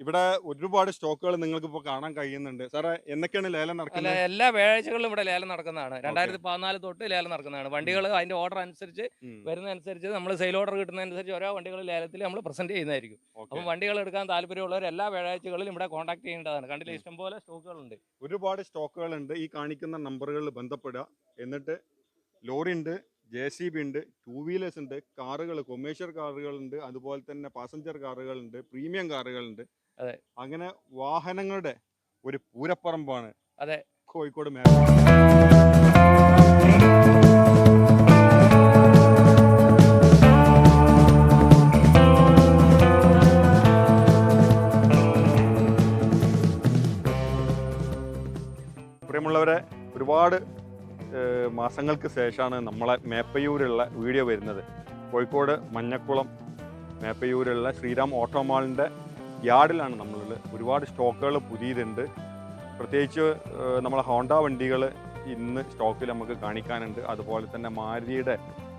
ഇവിടെ ഒരുപാട് സ്റ്റോക്കുകൾ നിങ്ങൾക്ക് ഇപ്പോൾ കാണാൻ കഴിയുന്നുണ്ട്. സാറേ എന്നൊക്കെയാണ് ലേലം അല്ല നടക്കുന്നത്? എല്ലാ വ്യാഴാഴ്ചകളിലും ഇവിടെ ലേലം നടക്കുന്നതാണ്. രണ്ടായിരത്തി പതിനാല് തൊട്ട് ലേലം നടക്കുന്നതാണ്. വണ്ടികൾ അതിന്റെ ഓർഡർ അനുസരിച്ച് ഉം, വരുന്നതനുസരിച്ച് നമ്മൾ സെയിൽ ഓർഡർ കിട്ടുന്നതനുസരിച്ച് ഓരോ വണ്ടികൾ ലേലത്തിൽ നമ്മൾ പ്രസന്റ് ചെയ്യുന്നതായിരിക്കും. ഓക്കേ. അപ്പം വണ്ടികൾ എടുക്കാൻ താല്പര്യമുള്ളവർ എല്ലാ വ്യാഴാഴ്ചകളിലും ഇവിടെ കോൺടാക്ട് ചെയ്യേണ്ടതാണ്. കണ്ടില്ല ഇഷ്ടംപോലെ സ്റ്റോക്കുകളുണ്ട്. ഒരുപാട് സ്റ്റോക്കുകൾ ഉണ്ട് ഈ കാണിക്കുന്ന നമ്പറുകളിൽ ബന്ധപ്പെടുക. എന്നിട്ട് ലോറി ഉണ്ട് ജെ സി ബി ഉണ്ട് ടൂ വീലേഴ്സ് ഉണ്ട് കാറുകൾ കൊമേഴ്ഷ്യൽ കാറുകൾ ഉണ്ട് അതുപോലെ തന്നെ പാസഞ്ചർ കാറുകൾ ഉണ്ട് പ്രീമിയം കാറുകൾ ഉണ്ട്. അതെ. അങ്ങനെ വാഹനങ്ങളുടെ ഒരു പൂരപ്പറമ്പാണ് അതെ. കോഴിക്കോട് മേഖല പ്രിയമുള്ളവരെ ഒരുപാട് മാസങ്ങൾക്ക് ശേഷമാണ് നമ്മളെ മേപ്പയൂരുള്ള വീഡിയോ വരുന്നത് കോഴിക്കോട് മഞ്ഞക്കുളം മേപ്പയൂരുള്ള ശ്രീറാം ഓട്ടോമാളിന്റെ യാർഡിലാണ് നമ്മളുള്ളത് ഒരുപാട് സ്റ്റോക്കുകൾ പുതിയതുണ്ട്. പ്രത്യേകിച്ച് നമ്മളെ ഹോണ്ട വണ്ടികൾ ഇന്ന് സ്റ്റോക്കിൽ നമുക്ക് കാണിക്കാനുണ്ട്. അതുപോലെ തന്നെ മാരുതിയുടെ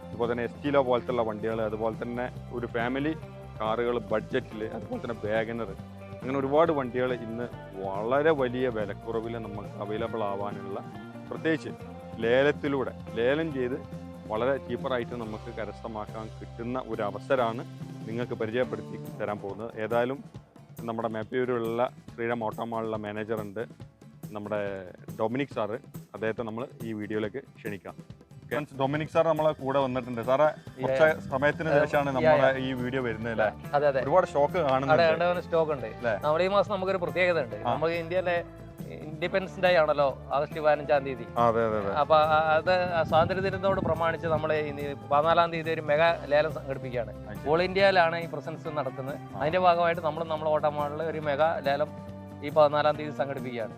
അതുപോലെ തന്നെ എസ് ടിയിലോ പോലത്തുള്ള വണ്ടികൾ അതുപോലെ തന്നെ ഒരു ഫാമിലി കാറുകൾ ബഡ്ജറ്റിൽ അതുപോലെ തന്നെ വാഗനർ അങ്ങനെ ഒരുപാട് വണ്ടികൾ ഇന്ന് വളരെ വലിയ വിലക്കുറവിൽ നമുക്ക് അവൈലബിൾ ആവാനുള്ള പ്രത്യേകിച്ച് ലേലത്തിലൂടെ ലേലം ചെയ്ത് വളരെ ചീപ്പറായിട്ട് നമുക്ക് കരസ്ഥമാക്കാൻ കിട്ടുന്ന ഒരു അവസരമാണ് നിങ്ങൾക്ക് പരിചയപ്പെടുത്തി തരാൻ പോകുന്നത്. ഏതായാലും നമ്മുടെ മേപ്പയൂരിലുള്ള ശ്രീരാം ഓട്ടോമാളിലെ മാനേജർ ഉണ്ട് നമ്മുടെ ഡൊമിനിക് സാറ്. അദ്ദേഹത്തെ നമ്മൾ ഈ വീഡിയോയിലേക്ക് ക്ഷണിക്കാം. ഡൊമിനിക് സാർ നമ്മളെ കൂടെ വന്നിട്ടുണ്ട്. സാറേ കുറച്ച് സമയത്തിന് ശേഷമാണ് നമ്മുടെ ഈ വീഡിയോ വരുന്നത് അല്ലേ? അതെ അതെ. ഒരുപാട് സ്റ്റോക്ക് കാണുന്നുണ്ട്. സ്റ്റോക്ക് ഉണ്ട്? നമ്മുടെ ഈ മാസം നമുക്കൊരു പ്രത്യേകത ഉണ്ട്. നമ്മൾ നമുക്ക് ഇന്ത്യയിലെ ഇൻഡിപെൻഡൻസ് ഡേ ആണല്ലോ ആഗസ്റ്റ് പതിനഞ്ചാം തീയതി. അതെ അതെ അതെ. അപ്പൊ അത് സ്വാതന്ത്ര്യ ദിനത്തോട് പ്രമാണിച്ച് നമ്മൾ പതിനാലാം തീയതി ഒരു മെഗാ ലേലം സംഘടിപ്പിക്കുകയാണ് ഓൾ ഇന്ത്യയിലാണ് ഈ പ്രസൻസ് നടത്തുന്നത്. അതിന്റെ ഭാഗമായിട്ട് നമ്മൾ നമ്മുടെ ഓട്ടമാളിൽ ഒരു മെഗാ ലേലം ഈ പതിനാലാം തീയതി സംഘടിപ്പിക്കുകയാണ്.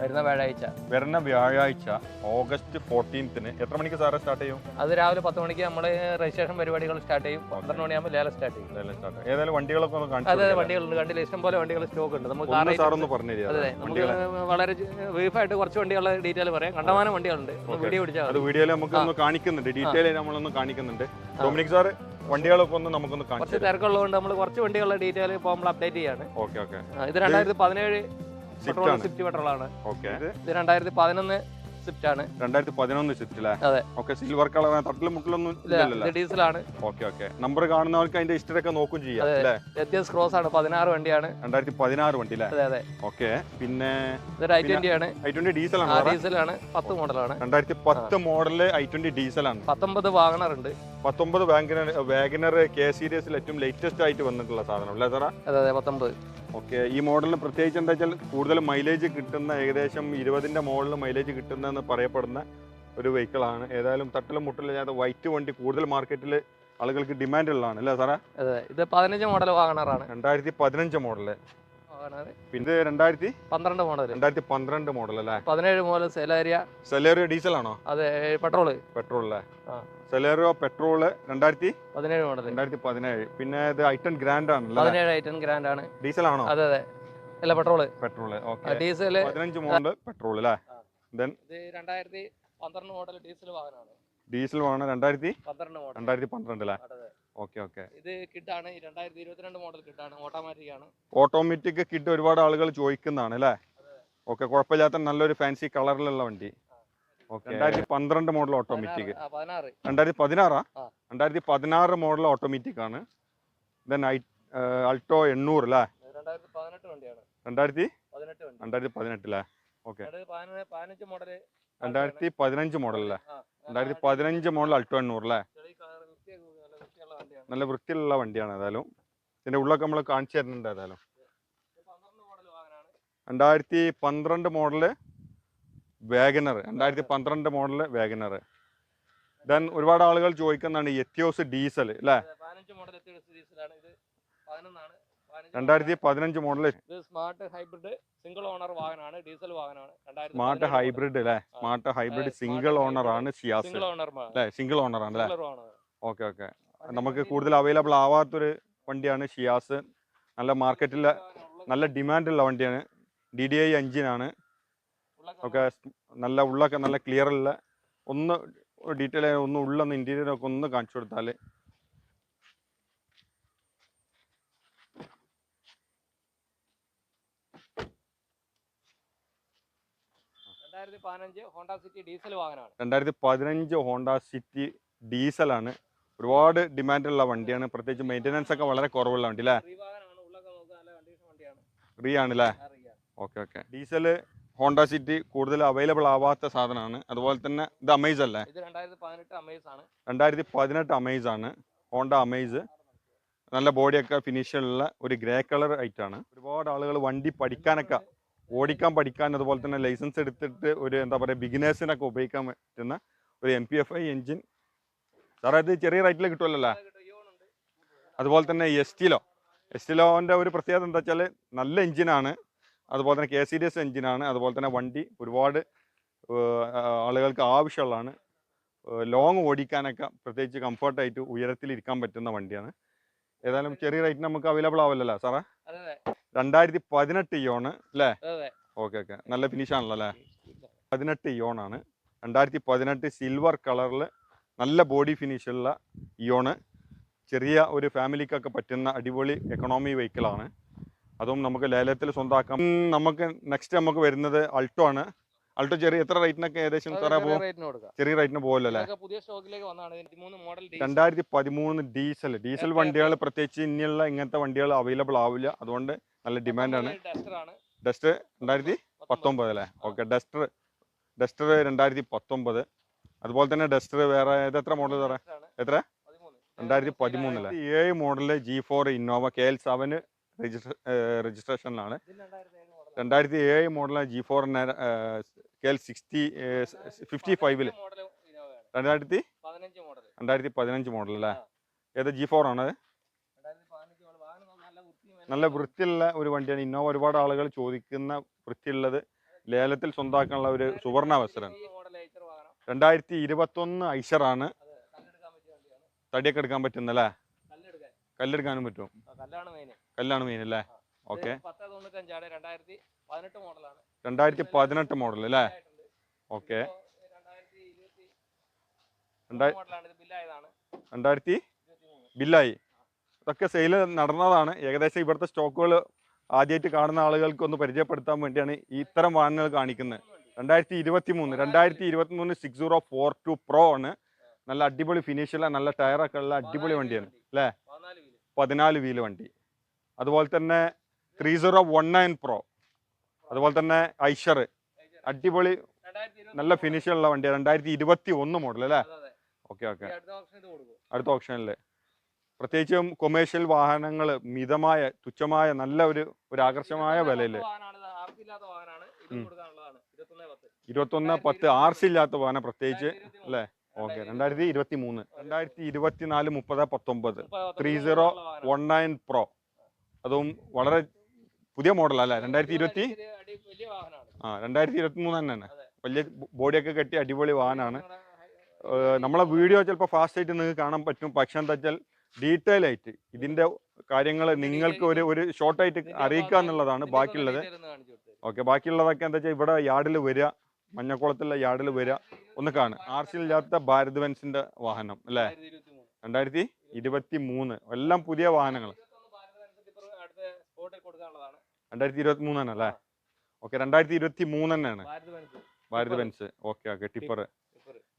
വരുന്ന വ്യാഴാഴ്ച. വരുന്ന വ്യാഴാഴ്ച ഓഗസ്റ്റ് ഫോർട്ടീൻത്തിന് എത്ര മണിക്ക് സാറേ സ്റ്റാർട്ട് ചെയ്യും? അത് രാവിലെ പത്ത് മണിക്ക് നമ്മൾ രജിസ്ട്രേഷൻ പരിപാടികൾ സ്റ്റാർട്ട് ചെയ്യും. പന്ത്രണ്ട് മണിയാകുമ്പോൾ ലേലം സ്റ്റാർട്ട് ചെയ്യും. ലേലം സ്റ്റാർട്ട് ഏതായാലും വണ്ടികളൊക്കെ ഒന്ന് കാണിച്ചു അതെ. വണ്ടികളുണ്ട്. കണ്ടില്ല? ഇഷ്ടം പോലെ വണ്ടികൾ സ്റ്റോക്ക് ഉണ്ട്. നമുക്ക് സാർ ഒന്ന് പറഞ്ഞു അതെ. നമുക്ക് വളരെ ബ്രീഫായിട്ട് കുറച്ച് വണ്ടികളുടെ ഡീറ്റെയിൽ പറയാം. കണ്ടമാനം വണ്ടികളുണ്ട്. വീഡിയോ പിടിച്ചാൽ അത് വീഡിയോയിൽ നമുക്ക് ഒന്ന് കാണിക്കുന്നുണ്ട്. ഡീറ്റെയിൽ നമ്മളൊന്ന് കാണിക്കുന്നുണ്ട്. ഡൊമിനിക് സാർ വണ്ടികളൊക്കെ ഒന്ന് നമുക്കൊന്ന് കുറച്ച് തിരക്കുള്ളതുകൊണ്ട് നമ്മൾ കുറച്ച് വണ്ടികളുടെ ഡീറ്റെയിൽ ഇപ്പോൾ നമ്മൾ അപ്ഡേറ്റ് ചെയ്യാണ്. Okay okay. ഇത് രണ്ടായിരത്തി പതിനേഴ് പെട്രോൾ ആണ്. സ്വിഫ്റ്റ് പെട്രോൾ ആണ്. ഓക്കെ. ഇത് രണ്ടായിരത്തി പതിനൊന്ന് സ്വിഫ്റ്റ് ആണ്. രണ്ടായിരത്തി പതിനൊന്ന് സ്വിഫ്റ്റ് അല്ലേ അതെ. ഓക്കെ സിൽവർ കളർ തട്ടിലും മുട്ടിലൊന്നും ഇല്ല ഇല്ലല്ലോ ഇത് ഡീസലാണ് ഓക്കെ ഓക്കെ. നമ്പർ കാണുന്നവർക്ക് അതിന്റെ ഹിസ്റ്ററി നോക്കും ചെയ്യാം അല്ലേ? എത്തിയസ് ക്രോസ് ആണ് പതിനാറ് വണ്ടിയാണ്. രണ്ടായിരത്തി പതിനാറ് വണ്ടി അല്ലേ അതെ അതെ. ഓക്കെ പിന്നെ ഇതൊരു ഐ ട്വന്റി ആണ്. ഐ ട്വന്റി ഡീസൽ ആണ് ഡീസലാണ് പത്ത് മോഡലാണ് രണ്ടായിരത്തി പത്ത് മോഡൽ ഐ ട്വന്റി ഡീസൽ ആണ്. പത്തൊമ്പത് വാഗണർ ഉണ്ട് പത്തൊമ്പത് വാഗനർ വാഗനർ കെ സീരീസിൽ ഏറ്റവും ലേറ്റസ്റ്റ് ആയിട്ട് വന്നിട്ടുള്ള സാധനം അല്ലേ സാറാ? അതെ അതെ പത്തൊമ്പത്. ഓക്കെ ഈ മോഡലിന് പ്രത്യേകിച്ച് എന്താ വെച്ചാൽ കൂടുതൽ മൈലേജ് കിട്ടുന്ന ഏകദേശം ഇരുപതിന്റെ മുകളിൽ മൈലേജ് കിട്ടുന്നതെന്ന് പറയപ്പെടുന്ന ഒരു വെഹിക്കിളാണ് ഏതായാലും തട്ടിലും മുട്ടില്ലാത്ത വൈറ്റ് വണ്ടി കൂടുതൽ മാർക്കറ്റിൽ ആളുകൾക്ക് ഡിമാൻഡ് ഉള്ളതാണ് അല്ലേ സാറേ? അതെ ഇത് പതിനഞ്ച് മോഡൽ വാഗണറാണ്. രണ്ടായിരത്തി പതിനഞ്ച് മോഡൽ പിന്നെ രണ്ടായിരത്തി? പന്ത്രണ്ട് മോഡൽ രണ്ടായിരത്തി പന്ത്രണ്ട് മോഡൽ അല്ലേ? പതിനേഴ് മോഡൽ സെലേറിയ. സെലേറിയ ഡീസൽ ആണോ അതെ പെട്രോൾ പെട്രോൾ അല്ലേ? ആ. സെലേറിയോ പെട്രോൾ രണ്ടായിരത്തി പതിനേഴ് മോഡൽ രണ്ടായിരത്തി പതിനേഴ്. പിന്നെ ഇത് ഐറ്റൺ ഗ്രാൻഡ് ആണ് പതിനേഴ് ഐറ്റൻ ഗ്രാൻഡ് ആണ്. ഡീസൽ ആണോ? അതെ അതെ. അല്ല പെട്രോൾ പെട്രോൾ ഓക്കെ ഡീസൽ പതിനഞ്ച് മോഡൽ പെട്രോൾ അല്ലേ. ദെൻ രണ്ടായിരത്തി പന്ത്രണ്ട് മോഡൽ ഡീസൽ വാഹനമാണ്. ഡീസൽ വാഹനം രണ്ടായിരത്തി പന്ത്രണ്ട് മോഡൽ രണ്ടായിരത്തി പന്ത്രണ്ട് അല്ലേ? ഓക്കെ ഓക്കെ ഇത് കിഡ് ആണ് രണ്ടായിരത്തി ഇരുപത്തിരണ്ട് മോഡൽ കിട്ടാണ് ഓട്ടോമാറ്റിക് ആണ്. ഓട്ടോമാറ്റിക് കിഡ് ഒരുപാട് ആളുകൾ ചോദിക്കുന്നതാണ് അല്ലേ? ഓക്കെ കുഴപ്പമില്ലാത്ത നല്ലൊരു ഫാൻസി കളറിലുള്ള വണ്ടി. രണ്ടായിരത്തി പന്ത്രണ്ട് മോഡൽ ഓട്ടോമാറ്റിക് രണ്ടായിരത്തി പതിനാറാ. ആ. രണ്ടായിരത്തി പതിനാറ് മോഡൽ ഓട്ടോമാറ്റിക് ആണ് ദെൻ ഐ അൾട്ടോ എണ്ണൂറ് അല്ലേ? രണ്ടായിരത്തി രണ്ടായിരത്തി? പതിനെട്ട് അല്ലേ? ഓക്കെ. രണ്ടായിരത്തി പതിനഞ്ച് മോഡൽ അല്ലേ? രണ്ടായിരത്തി പതിനഞ്ച് മോഡൽ അൾട്ടോ എണ്ണൂറ് അല്ലേ? നല്ല വൃത്തിയുള്ള വണ്ടിയാണ്. നല്ല വൃത്തിയിലുള്ള വണ്ടിയാണ് ഏതായാലും. ഇതിന്റെ ഉള്ളൊക്കെ നമ്മൾ കാണിച്ചു തരുന്നുണ്ട് ഏതായാലും. രണ്ടായിരത്തി പന്ത്രണ്ട് മോഡൽ വാഗനർ രണ്ടായിരത്തി പന്ത്രണ്ട് മോഡൽ വാഗനർ ദെൻ ഒരുപാട് ആളുകൾ ചോദിക്കുന്നതാണ് എത്തിയോസ് ഡീസൽ അല്ലേ രണ്ടായിരത്തി പതിനഞ്ച് model smart hybrid single owner വാഹനമാണ് ഡീസൽ വാഹനമാണ്. സ്മാർട്ട് ഹൈബ്രിഡ് അല്ലേ സ്മാർട്ട് ഹൈബ്രിഡ് സിംഗിൾ ഓണർ ആണ് സിയാസ് സിംഗിൾ ഓണർ അല്ലേ സിംഗിൾ ഓണർ ആണ് അല്ലേ ഓക്കെ ഓക്കെ നമുക്ക് കൂടുതൽ അവൈലബിൾ ആവാത്തൊരു വണ്ടിയാണ് ഷിയാസ് നല്ല മാർക്കറ്റിലെ നല്ല ഡിമാൻഡുള്ള വണ്ടിയാണ്. ഡി ഡി ഐ എഞ്ചിനാണ് ഒക്കെ നല്ല ഉള്ളൊക്കെ നല്ല ക്ലിയർ ഉള്ള ഒന്ന് ഡീറ്റെയിൽ ഒന്ന് ഉള്ളൊന്ന് ഇന്റീരിയറൊക്കെ ഒന്ന് കാണിച്ചു കൊടുത്താൽ രണ്ടായിരത്തി പതിനഞ്ച് ഹോണ്ട സിറ്റി ഡീസൽ ആണ്. ഒരുപാട് ഡിമാൻഡുള്ള വണ്ടിയാണ്. പ്രത്യേകിച്ച് മെയിന്റനൻസ് ഒക്കെ വളരെ കുറവുള്ള വണ്ടി അല്ലേ റീ ആണല്ലേ? Okay okay diesel Honda City കൂടുതൽ അവൈലബിൾ ആവാത്ത സാധനമാണ്. അതുപോലെ തന്നെ ഇത് അമേസ് അല്ലേ? രണ്ടായിരത്തി പതിനെട്ട് അമേസ് ആണ്. ഹോണ്ട അമേസ് നല്ല ബോഡിയൊക്കെ ഫിനിഷുള്ള ഒരു ഗ്രേ കളർ ആണ്. ഒരുപാട് ആളുകൾ വണ്ടി പഠിക്കാനൊക്കെ ഓടിക്കാൻ പഠിക്കാൻ അതുപോലെ തന്നെ ലൈസൻസ് എടുത്തിട്ട് ഒരു എന്താ പറയുക ബിഗിനേഴ്സിനൊക്കെ ഉപയോഗിക്കാൻ പറ്റുന്ന ഒരു M P F I engine സാറേ ഇത് ചെറിയ റേറ്റിൽ കിട്ടുമല്ലോ. അതുപോലെ തന്നെ എസ് ടിലോ എസ് ടിലോന്റെ ഒരു പ്രത്യേകത എന്താ വെച്ചാൽ നല്ല എഞ്ചിനാണ് അതുപോലെ തന്നെ കെ സി ഡി എസ് എഞ്ചിനാണ് അതുപോലെ തന്നെ വണ്ടി ഒരുപാട് ആളുകൾക്ക് ആവശ്യമുള്ളതാണ്. ലോങ് ഓടിക്കാനൊക്കെ പ്രത്യേകിച്ച് കംഫർട്ടായിട്ട് ഉയരത്തിൽ ഇരിക്കാൻ പറ്റുന്ന വണ്ടിയാണ്. ഏതായാലും ചെറിയ റേറ്റിന് നമുക്ക് അവൈലബിൾ ആവില്ലല്ലോ സാറേ? രണ്ടായിരത്തി പതിനെട്ട് ഇയോണ് അല്ലേ? Okay okay. നല്ല ഫിനിഷ് ആണല്ലോ അല്ലേ? പതിനെട്ട് ഇയോണാണ്. രണ്ടായിരത്തി പതിനെട്ട് സിൽവർ കളറിൽ നല്ല ബോഡി ഫിനിഷുള്ള ഇയോണ്. ചെറിയ ഒരു ഫാമിലിക്കൊക്കെ പറ്റുന്ന അടിപൊളി എക്കണോമി വെഹിക്കിളാണ് അതും നമുക്ക് ലേലത്തിൽ സ്വന്തമാക്കാം നമുക്ക് നെക്സ്റ്റ് നമുക്ക് വരുന്നത് അൾട്ടോ ആണ്. അൾട്ടോ ചെറിയ എത്ര റേറ്റിനൊക്കെ ഏകദേശം ചെറിയ റേറ്റിന് പോകല്ലേ പുതിയ സ്റ്റോക്കിലേക്ക് വന്നതാണ്. രണ്ടായിരത്തി പതിമൂന്ന് ഡീസൽ ഡീസൽ വണ്ടികൾ പ്രത്യേകിച്ച് ഇനിയുള്ള ഇങ്ങനത്തെ വണ്ടികൾ അവൈലബിൾ ആവില്ല. അതുകൊണ്ട് നല്ല ഡിമാൻഡാണ് ഡസ്റ്റർ ആണ്. ഡസ്റ്റ് രണ്ടായിരത്തി പത്തൊമ്പത് അല്ലേ? ഓക്കെ ഡസ്റ്റർ ഡസ്റ്റർ രണ്ടായിരത്തി പത്തൊമ്പത് അതുപോലെ തന്നെ ഡസ്റ്റർ വേറെ ഇത് എത്ര മോഡൽ സാറേ? എത്ര? രണ്ടായിരത്തി പതിമൂന്നല്ലേ ഏഴ് model G four Innova K L seven register രജിസ്ട്രേഷനിലാണ്. രണ്ടായിരത്തി ഏഴ് മോഡലാണ്? G four K L sixty fifty ഫൈവിൽ. രണ്ടായിരത്തി? രണ്ടായിരത്തി പതിനഞ്ച് മോഡൽ അല്ലേ. ഏത് ജി ഫോർ ആണ് നല്ല വൃത്തിയും നല്ല വൃത്തിയുള്ള ഒരു വണ്ടിയാണ്. ഇന്നോവ ഒരുപാട് ആളുകൾ ചോദിക്കുന്ന വൃത്തിയുള്ളത് ലേലത്തിൽ സ്വന്തമാക്കാനുള്ള ഒരു സുവർണ അവസരം രണ്ടായിരത്തി ഇരുപത്തൊന്ന് ഐഷറാണ് തടിയൊക്കെ എടുക്കാൻ പറ്റുന്നല്ലേ? കല്ലെടുക്കാനും പറ്റും കല്ലാണ് മെയിൻ കല്ലാണ് മെയിൻ അല്ലേ? ഓക്കെ. പത്ത് തൊണ്ണൂറ്റഞ്ചാണ് രണ്ടായിരത്തി പതിനെട്ട് മോഡലാണ്. രണ്ടായിരത്തി പതിനെട്ട് മോഡൽ അല്ലേ? ഓക്കെ. രണ്ടായിരത്തി ബില്ലായി. ഇതൊക്കെ സെയിൽ നടന്നതാണ്. ഏകദേശം ഇവിടുത്തെ സ്റ്റോക്കുകൾ ആദ്യമായിട്ട് കാണുന്ന ആളുകൾക്ക് ഒന്ന് പരിചയപ്പെടുത്താൻ വേണ്ടിയാണ് ഈ ഇത്തരം വാഹനങ്ങൾ കാണിക്കുന്നത്. രണ്ടായിരത്തി ഇരുപത്തി മൂന്ന് രണ്ടായിരത്തി ഇരുപത്തി മൂന്ന് six zero four two pro ആണ്. നല്ല അടിപൊളി ഫിനിഷുള്ള നല്ല ടയറൊക്കെ ഉള്ള അടിപൊളി വണ്ടിയാണ്. അല്ലേ? പതിനാല് വീൽ വണ്ടി. അതുപോലെ തന്നെ three zero one nine pro അതുപോലെ തന്നെ ഐഷർ അടിപൊളി നല്ല ഫിനിഷുള്ള വണ്ടി രണ്ടായിരത്തി ഇരുപത്തി ഒന്ന് മോഡൽ അല്ലേ ഓക്കെ ഓക്കെ അടുത്ത ഓപ്ഷനിൽ പ്രത്യേകിച്ചും കൊമേഴ്ഷ്യൽ വാഹനങ്ങൾ മിതമായ തുച്ഛമായ നല്ല ഒരു ഒരു ആകർഷമായ വിലയിൽ ഇരുപത്തൊന്ന് പത്ത്. ആർസി ഇല്ലാത്ത വാഹനം പ്രത്യേകിച്ച് അല്ലേ? ഓക്കെ. രണ്ടായിരത്തി ഇരുപത്തി മൂന്ന് രണ്ടായിരത്തി ഇരുപത്തി നാല് മുപ്പത് പത്തൊമ്പത് three zero one nine pro. അതും വളരെ പുതിയ മോഡൽ അല്ലേ രണ്ടായിരത്തി ഇരുപത്തി ആ രണ്ടായിരത്തി ഇരുപത്തി മൂന്ന് തന്നെ. വലിയ ബോഡിയൊക്കെ കെട്ടി അടിപൊളി വാഹനമാണ് നമ്മളെ വീഡിയോ ചിലപ്പോൾ ഫാസ്റ്റ് ആയിട്ട് നിങ്ങൾക്ക് കാണാൻ പറ്റും. പക്ഷെ എന്താ വെച്ചാൽ ഡീറ്റെയിൽ ആയിട്ട് ഇതിന്റെ കാര്യങ്ങൾ നിങ്ങൾക്ക് ഒരു ഒരു ഷോർട്ടായിട്ട് അറിയിക്കുക എന്നുള്ളതാണ് ബാക്കിയുള്ളത്. ഓക്കെ ബാക്കിയുള്ളതൊക്കെ എന്താ വെച്ചാൽ ഇവിടെ യാർഡിൽ വരിക. മഞ്ഞക്കുളത്തുള്ള യാർഡിൽ വരിക. ഒന്ന് കാണുക ആർസിൽ ഇല്ലാത്ത ഭാരത് ബെൻസിന്റെ വാഹനം അല്ലേ? രണ്ടായിരത്തി ഇരുപത്തി മൂന്ന്. എല്ലാം പുതിയ വാഹനങ്ങൾ. രണ്ടായിരത്തി ഇരുപത്തി മൂന്നാണ് അല്ലേ? ഓക്കെ രണ്ടായിരത്തി ഇരുപത്തി മൂന്ന് തന്നെയാണ്. Bharat Benz. Okay okay tipper.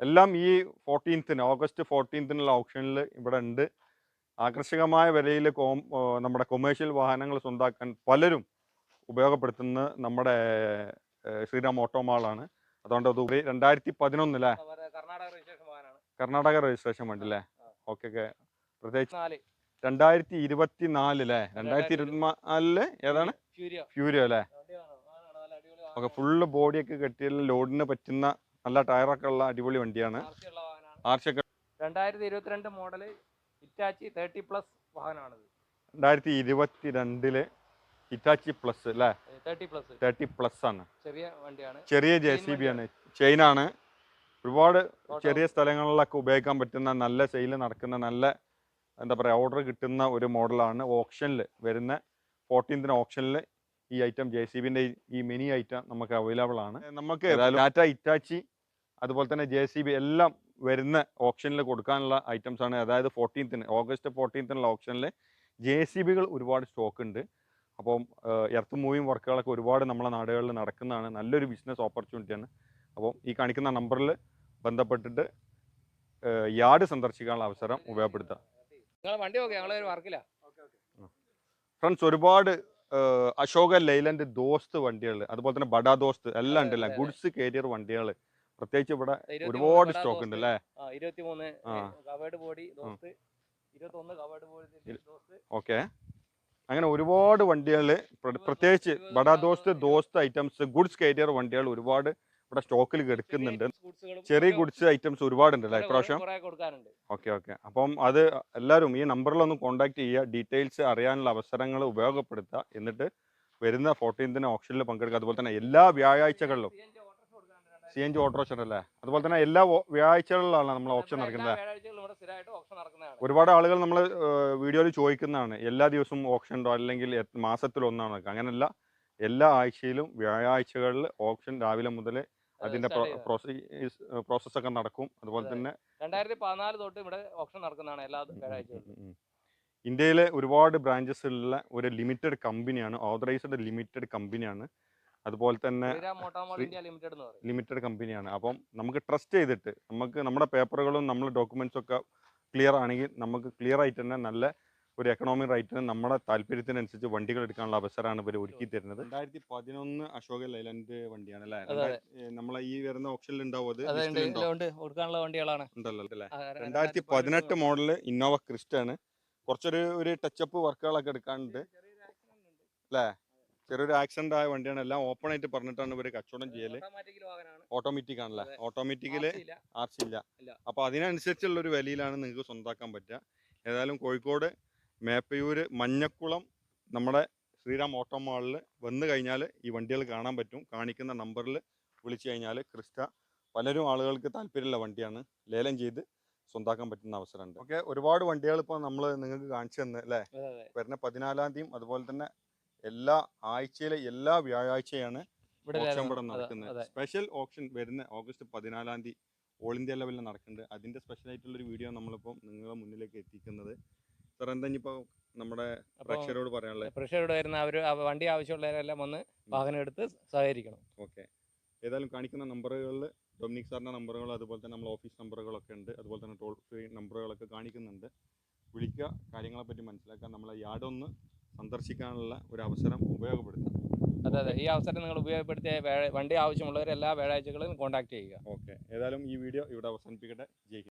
എല്ലാം ഈ ഫോർട്ടീൻത്തിന് ഓഗസ്റ്റ് ഫോർട്ടീൻത്തിനുള്ള ഓപ്ഷനിൽ ഇവിടെ ഉണ്ട്. ആകർഷകമായ വിലയിൽ കോം നമ്മുടെ കൊമേഴ്ഷ്യൽ വാഹനങ്ങൾ സ്വന്താക്കാൻ പലരും ഉപയോഗപ്പെടുത്തുന്ന നമ്മുടെ ശ്രീരാം ഓട്ടോമാളാണ് അതുകൊണ്ട് അത് ഉപരി രണ്ടായിരത്തി പതിനൊന്നല്ലേ കർണാടക രജിസ്ട്രേഷൻ വേണ്ടി അല്ലേ ഓക്കെ ഓക്കെ. പ്രത്യേകിച്ച് രണ്ടായിരത്തി ഇരുപത്തി നാലിലെ രണ്ടായിരത്തി ഇരുപത്തി നാലിൽ ഏതാണ് ഫ്യൂരിയോ. അല്ലേ ഓക്കെ ഫുള്ള് ബോഡിയൊക്കെ കെട്ടിയ ലോഡിന് പറ്റുന്ന നല്ല ടയറൊക്കെ ഉള്ള അടിപൊളി വണ്ടിയാണ്. ആർച്ചൊക്കെ രണ്ടായിരത്തി ഇരുപത്തിരണ്ട് മോഡൽ ഇറ്റാച്ചി തേർട്ടി പ്ലസ് വാഹനമാണിത് രണ്ടായിരത്തി ഇരുപത്തി രണ്ടിൽ ഹിറ്റാച്ചി പ്ലസ് അല്ലേ തേർട്ടി പ്ലസ് തേർട്ടി പ്ലസ് ആണ്. ചെറിയ വണ്ടിയാണ്. ചെറിയ ജെ Chain സി ബി ആണ്. ചെയിനാണ് ഒരുപാട് Auto. ചെറിയ സ്ഥലങ്ങളിലൊക്കെ ഉപയോഗിക്കാൻ പറ്റുന്ന നല്ല സെയിൽ നടക്കുന്ന നല്ല എന്താ പറയുക ഓർഡർ കിട്ടുന്ന ഒരു മോഡലാണ് ഓപ്ഷനിൽ വരുന്ന ഫോർട്ടീൻത്തിന് ഓപ്ഷനിൽ ഈ ഐറ്റം ജെ സി ബിന്റെ ഈ മിനി ഐറ്റം നമുക്ക് അവൈലബിൾ ആണ്. നമുക്ക് ടാറ്റ ഇറ്റാച്ചി അതുപോലെ തന്നെ ജെ സി ബി എല്ലാം വരുന്ന ഓപ്ഷനിൽ കൊടുക്കാനുള്ള ഐറ്റംസ് ആണ്. അതായത് ഫോർട്ടീൻത്തിന് ഓഗസ്റ്റ് ഫോർട്ടീൻത്തിനുള്ള ഓപ്ഷനിൽ ജെ സി ബികൾ ഒരുപാട് സ്റ്റോക്ക് ഉണ്ട്. അപ്പം എർത്ത് മൂവിങ് വർക്കുകളൊക്കെ ഒരുപാട് നമ്മളെ നാടുകളിൽ നടക്കുന്നതാണ്. നല്ലൊരു ബിസിനസ് ഓപ്പർച്യൂണിറ്റിയാണ്. അപ്പം ഈ കാണിക്കുന്ന നമ്പറിൽ ബന്ധപ്പെട്ടിട്ട് യാർഡ് സന്ദർശിക്കാനുള്ള അവസരം ഉപയോഗപ്പെടുത്തുക നിങ്ങൾ വണ്ടി വർക്കില്ല ഫ്രണ്ട്സ് ഒരുപാട് അശോക ലൈലൻഡ് ദോസ്ത് വണ്ടികൾ അതുപോലെ തന്നെ ബഡാ ദോസ്ത് എല്ലാം ഉണ്ട് അല്ലേ ഗുഡ്സ് കേരിയർ വണ്ടികൾ പ്രത്യേകിച്ച് ഇവിടെ ഒരുപാട് സ്റ്റോക്ക് ഉണ്ട് അല്ലേ ഓക്കെ. അങ്ങനെ ഒരുപാട് വണ്ടികൾ പ്രത്യേകിച്ച് Bada Dost Dost items goods carrier വണ്ടികൾ ഒരുപാട് ഇവിടെ സ്റ്റോക്കിൽ കിടക്കുന്നുണ്ട്. ചെറിയ ഗുഡ്സ് ഐറ്റംസ് ഒരുപാടുണ്ട് അല്ലേ ഇപ്രാവശ്യം? Okay okay. അപ്പം അത് എല്ലാവരും ഈ നമ്പറിലൊന്ന് കോൺടാക്ട് ചെയ്യുക ഡീറ്റെയിൽസ് അറിയാനുള്ള അവസരങ്ങൾ ഉപയോഗപ്പെടുത്തുക. എന്നിട്ട് വരുന്ന ഫോർട്ടീൻത്തിന് ഓപ്ഷനിൽ പങ്കെടുക്കുക. അതുപോലെ തന്നെ എല്ലാ വ്യാഴാഴ്ചകളിലും സി എൻ ജി ഓട്ടോറിക്ഷ അല്ലേ അതുപോലെ തന്നെ എല്ലാ വ്യാഴാഴ്ചകളിലാണ് നമ്മൾ ഓപ്ഷൻ നടക്കുന്നത്. ഒരുപാട് ആളുകൾ നമ്മൾ വീഡിയോയിൽ ചോദിക്കുന്നതാണ്. എല്ലാ ദിവസവും ഓപ്ഷൻ ഉണ്ടോ? അല്ലെങ്കിൽ മാസത്തിൽ ഒന്നാണോ അങ്ങനെയല്ല. എല്ലാ ആഴ്ചയിലും വ്യാഴാഴ്ചകളിൽ ഓപ്ഷൻ രാവിലെ മുതൽ അതിന്റെ പ്രോസസ് ഒക്കെ നടക്കും. അതുപോലെ തന്നെ രണ്ടായിരത്തി പതിനാല് തൊട്ട് ഇവിടെ ഓപ്ഷൻ നടക്കുന്നതാണ് എല്ലാ. ഇന്ത്യയിലെ ഒരുപാട് ബ്രാഞ്ചസ് ഉള്ള ഒരു ലിമിറ്റഡ് കമ്പനിയാണ് ഓതറൈസ്ഡ് ലിമിറ്റഡ് കമ്പനിയാണ് അതുപോലെ തന്നെ ലിമിറ്റഡ് എന്ന് പറയും. ലിമിറ്റഡ് കമ്പനിയാണ് അപ്പം നമുക്ക് ട്രസ്റ്റ് ചെയ്തിട്ട് നമുക്ക് നമ്മുടെ പേപ്പറുകളും നമ്മുടെ ഡോക്യുമെന്റ്സ് ഒക്കെ ക്ലിയർ ആണെങ്കിൽ നമുക്ക് ക്ലിയർ ആയിട്ട് തന്നെ നല്ല ഒരു എക്കണോമിക് റൈറ്റിന് നമ്മുടെ താല്പര്യത്തിനനുസരിച്ച് വണ്ടികൾ എടുക്കാനുള്ള അവസരമാണ് ഇവർ ഒരുക്കി തരുന്നത്. രണ്ടായിരത്തി പതിനൊന്ന് അശോക ലൈലൻഡ് വണ്ടിയാണ് അല്ലേ. നമ്മളെ ഈ വരുന്ന ഓപ്ഷനിൽ ഉണ്ടാവും കൊടുക്കാനുള്ള വണ്ടികളാണ്. ഉണ്ടല്ലോ അല്ലേ? രണ്ടായിരത്തി പതിനെട്ട് മോഡൽ ഇന്നോവ ക്രിസ്റ്റാണ് കുറച്ചൊരു ഒരു ടച്ചപ്പ് വർക്കുകളൊക്കെ എടുക്കാനുണ്ട്. അല്ലേ? ചെറിയൊരു ആക്സിഡന്റ് ആയ വണ്ടിയാണ്. എല്ലാം ഓപ്പൺ ആയിട്ട് പറഞ്ഞിട്ടാണ് ഇവർ കച്ചവടം ചെയ്യൽ. ഓട്ടോമാറ്റിക് ആണല്ലേ. ഓട്ടോമാറ്റിക്കിൽ. ആർച്ച് ഇല്ല. അപ്പോൾ അതിനനുസരിച്ചുള്ള ഒരു വിലയിലാണ് നിങ്ങൾക്ക് സ്വന്താക്കാൻ പറ്റുക. ഏതായാലും കോഴിക്കോട് മേപ്പയൂര് മഞ്ഞക്കുളം നമ്മുടെ ശ്രീറാം ഓട്ടോ മാളിൽ വന്നു കഴിഞ്ഞാൽ ഈ വണ്ടികൾ കാണാൻ പറ്റും. കാണിക്കുന്ന നമ്പറിൽ വിളിച്ചു കഴിഞ്ഞാൽ ക്രിസ്റ്റ പലരും ആളുകൾക്ക് താല്പര്യമുള്ള വണ്ടിയാണ്. ലേലം ചെയ്ത് സ്വന്താക്കാൻ പറ്റുന്ന അവസരമുണ്ട്. ഓക്കെ ഒരുപാട് വണ്ടികൾ ഇപ്പോൾ നമ്മൾ നിങ്ങൾക്ക് കാണിച്ചു തന്നെ അല്ലേ. വരുന്ന പതിനാലാം തീയതി അതുപോലെ തന്നെ എല്ലാ ആഴ്ചയിലെ എല്ലാ വ്യാഴാഴ്ചയാണ് ഓപ്ഷൻ ഇവിടെ നടക്കുന്നത്. അതെ. സ്പെഷ്യൽ ഓപ്ഷൻ വരുന്ന ഓഗസ്റ്റ് പതിനാലാം തീയതി ഓൾ ഇന്ത്യ ലെവലിൽ നടക്കുന്നുണ്ട്. അതിന്റെ സ്പെഷ്യൽ ആയിട്ടുള്ള ഒരു വീഡിയോ നമ്മളിപ്പോ നിങ്ങളുടെ മുന്നിലേക്ക് എത്തിക്കുന്നത്. സാർ എന്താ ഇനിയിപ്പോ നമ്മുടെ അപ്പോൾ പ്രേക്ഷകരോട് പറയാനുള്ളത്? പ്രഷറോട് വരുന്ന അവർ വണ്ടി ആവശ്യമുള്ളവരെല്ലാം വന്ന് വാഹനം എടുത്ത് സഹകരിക്കണം. ഓക്കെ. ഏതായാലും കാണിക്കുന്ന നമ്പറുകളിൽ ഡൊമിനിക് സാറിന്റെ നമ്പറുകൾ അതുപോലെ തന്നെ നമ്മൾ ഓഫീസ് നമ്പറുകളൊക്കെ ഉണ്ട്. അതുപോലെ തന്നെ ടോൾ ഫ്രീ നമ്പറുകളൊക്കെ കാണിക്കുന്നുണ്ട്. വിളിക്കുക കാര്യങ്ങളെപ്പറ്റി മനസ്സിലാക്കാൻ നമ്മളെ യാർഡ് ഒന്ന് സന്ദർശിക്കാനുള്ള ഒരു അവസരം ഉപയോഗപ്പെടുത്താം. അതെ അതെ. ഈ അവസരം നിങ്ങൾ ഉപയോഗപ്പെടുത്തിയ വണ്ടി ആവശ്യമുള്ളവരെല്ലാ വ്യാഴാഴ്ചകളും കോൺടാക്ട് ചെയ്യുക. ഓക്കെ ഏതായാലും ഈ വീഡിയോ ഇവിടെ അവസാനിപ്പിക്കട്ടെ. ജയ് ഹിന്ദ്.